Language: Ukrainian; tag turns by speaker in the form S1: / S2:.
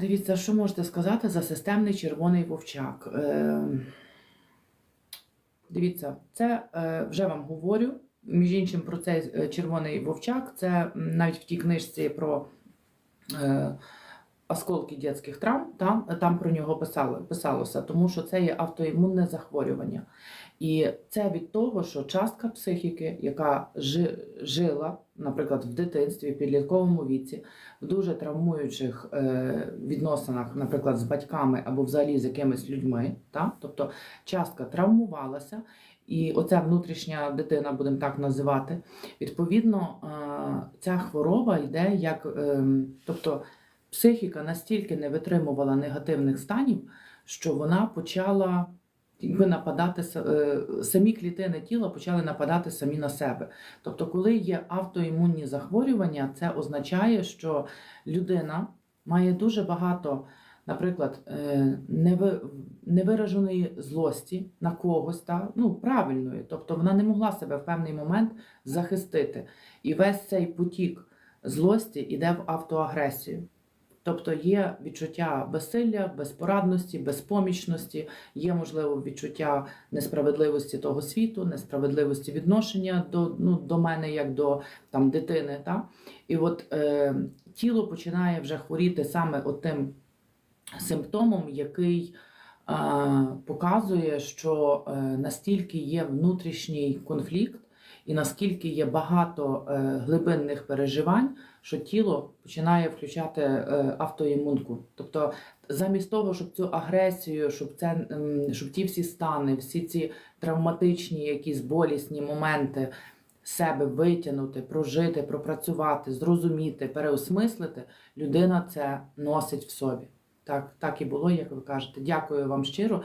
S1: Дивіться, що можете сказати за системний червоний вовчак. Е, Дивіться, це е, вже вам говорю. Між іншим, про цей е, червоний вовчак, це навіть в тій книжці про осколки дитячих травм, там, там про нього писало, писалося, тому що це є автоімунне захворювання. І це від того, що частка психіки, яка жи, жила, наприклад, в дитинстві, в підлітковому віці, в дуже травмуючих е, відносинах, наприклад, з батьками або взагалі з якимись людьми, та? тобто частка травмувалася, і оця внутрішня дитина, будемо так називати, відповідно, е, ця хвороба йде як, е, тобто психіка настільки не витримувала негативних станів, що вона почала. Якби нападати е, самі клітини тіла почали нападати самі на себе. Тобто, коли є автоімунні захворювання, це означає, що людина має дуже багато, наприклад, е, невираженої злості на когось, та, ну, правильної. Тобто вона не могла себе в певний момент захистити. І весь цей потік злості йде в автоагресію. Тобто є відчуття безсилля, безпорадності, безпомічності, є можливо відчуття несправедливості того світу, несправедливості відношення до, ну, до мене як до там, дитини. Та? І от е, тіло починає вже хворіти саме тим симптомом, який е, показує, що е, настільки є внутрішній конфлікт, і наскільки є багато е, глибинних переживань, що тіло починає включати е, автоімунку. Тобто, замість того, щоб цю агресію, щоб це щоб ті всі стани, всі ці травматичні, якісь болісні моменти себе витягнути, прожити, пропрацювати, зрозуміти, переосмислити, людина це носить в собі. Так, так і було, як ви кажете. Дякую вам щиро.